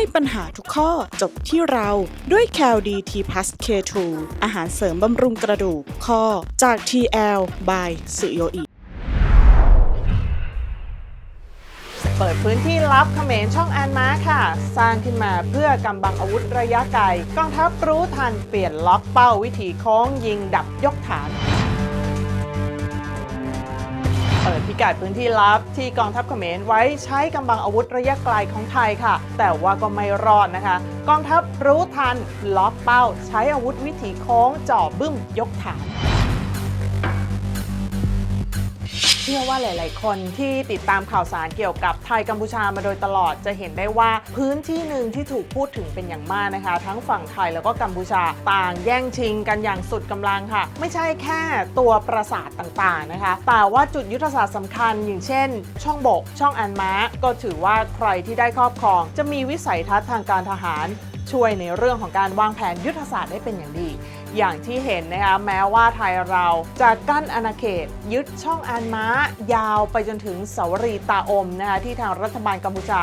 ให้ปัญหาทุกข้อจบที่เราด้วย c a l d t plus K2 อาหารเสริมบำรุงกระดูกข้อจาก TL by สุโยอิเปิดพื้นที่ลับเขมรช่องแอนม้าค่ะ สร้างขึ้นมาเพื่อกำบังอาวุธระยะไกลกองทัพรู้ทันเปลี่ยนล็อกเป้าวิถีโค้งยิงดับยกฐาน ปิดพิกัดพื้นที่ลับที่กองทัพเขมรไว้ใช้กำบังอาวุธระยะไกลของไทยค่ะ แต่ว่าก็ไม่รอดนะคะ กองทัพรู้ทันล็อกเป้า ใช้อาวุธวิถีโค้งจ่อบึ้มยกฐาน ชื่อว่าหลาย ๆ คนที่ติดตามข่าวสารเกี่ยวกับไทยกัมพูชามาโดยตลอดจะเห็นได้ว่าพื้นที่หนึ่งที่ถูกพูดถึงเป็นอย่างมากนะคะ ทั้งฝั่งไทยแล้วก็กัมพูชาต่างแย่งชิงกันอย่างสุดกำลังค่ะ ไม่ใช่แค่ตัวปราสาทต่าง ๆ นะคะ แต่ว่าจุดยุทธศาสตร์สำคัญอย่างเช่น ช่องบก ช่องอันม้า ก็ถือว่าใครที่ได้ครอบครอง จะมีวิสัยทัศน์ทางการทหาร ช่วยในเรื่องของการวางแผนยุทธศาสตร์ได้เป็นอย่างดี อย่างที่เห็นนะคะแม้ว่าไทยเราจะกั้นอาณาเขต ยึดช่องอันม้ายาวไปจนถึงเสาวรีตาอมนะคะที่ทางรัฐบาลกัมพูชา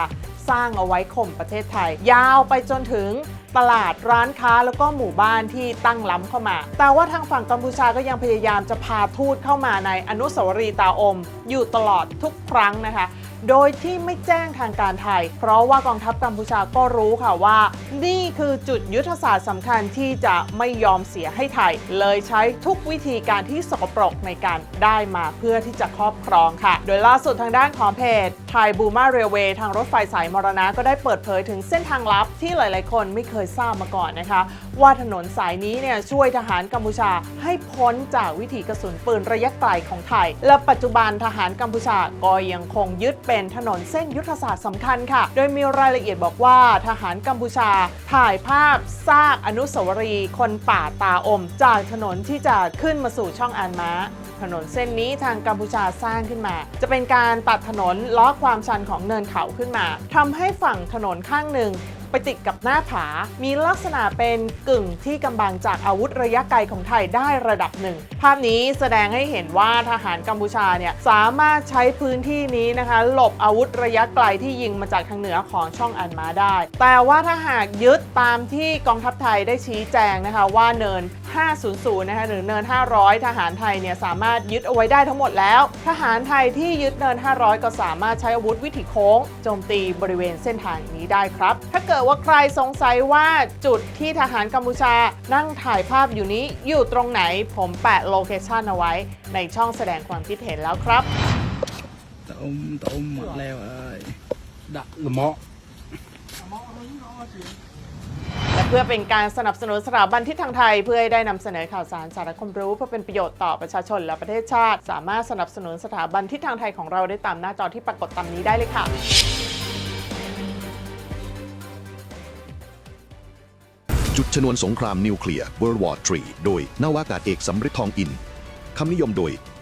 สร้างเอาไว้ข่มประเทศไทย ยาวไปจนถึงตลาดร้านค้าแล้วก็หมู่บ้านที่ตั้งล้ำเข้ามา แต่ว่าทางฝั่งกัมพูชาก็ยังพยายามจะพาทูตเข้ามาในอนุสาวรีย์ตาอม อยู่ตลอดทุกครั้งนะคะ โดยที่ไม่แจ้งทางการไทย เพราะว่ากองทัพกัมพูชาก็รู้ค่ะว่า นี่คือจุดยุทธศาสตร์สำคัญที่จะไม่ยอมเสียให้ไทย เลยใช้ทุกวิธีการที่สกปรกในการได้มาเพื่อที่จะครอบครองค่ะ โดยล่าสุดทางด้านของเพจไทยบูมาเรลเวย์ทางรถไฟสายมรณะก็ได้เปิดเผยถึงเส้นทางลับที่หลาย ๆ คนไม่เคยทราบมาก่อนนะคะ ว่าถนนสายนี้เนี่ยช่วยทหารกัมพูชาให้พ้นจากวิถีกระสุนปืนระยะไกลของไทย และปัจจุบันทหารกัมพูชาก็ยังคงยึดเป็นถนนเส้นยุทธศาสตร์สำคัญค่ะ โดยมีรายละเอียดบอกว่าทหารกัมพูชา ถ่ายภาพซากอนุสาวรีย์คนป่าตาอม จากถนนที่จะขึ้นมาสู่ช่องอานม้าถนนเส้นนี้ทางกัมพูชาสร้างขึ้นมา จะเป็นการตัดถนนล้อความชันของเนินเขาขึ้นมาทำให้ฝั่งถนนข้างหนึ่ง ไปติดกับหน้าผา มีลักษณะเป็นกึ่งที่กำบังจากอาวุธระยะไกลของไทยได้ระดับหนึ่ง ภาพนี้แสดงให้เห็นว่าทหารกัมพูชาเนี่ยสามารถใช้พื้นที่นี้นะคะ หลบอาวุธระยะไกลที่ยิงมาจากทางเหนือของช่องอันมาได้ แต่ว่าถ้าหากยึดตามที่กองทัพไทยได้ชี้แจงนะคะว่าเนิน 500 นะคะหรือเนิน 500 ทหารไทยเนี่ยสามารถยึดเอาไว้ได้ทั้งหมดแล้ว ทหารไทยที่ยึดเนิน 500 ก็สามารถใช้อาวุธวิถีโค้งโจมตีบริเวณเส้นทางนี้ได้ครับ ถ้าเกิดว่าใครสงสัยว่าจุดที่ทหารกัมพูชานั่งถ่ายภาพอยู่นี้อยู่ตรงไหนผมแปะโลเคชันเอาไว้ในช่องแสดงความคิดเห็นแล้วครับตะอมตะอมหมดแล้วเอ้ยดะละเมาะและเพื่อเป็นการสนับสนุนสถาบันทิศทางไทย เพื่อให้ได้นำเสนอข่าวสารสาระความรู้เพื่อเป็นประโยชน์ต่อประชาชนและประเทศชาติ สามารถสนับสนุนสถาบันทิศทางไทยของเราได้ตามหน้าจอที่ปรากฏตามนี้ได้เลยค่ะจุดชนวนสงครามนิวเคลียร์ World War III โดยนาวากาศเอกสำริดทองอิน คำนิยมโดย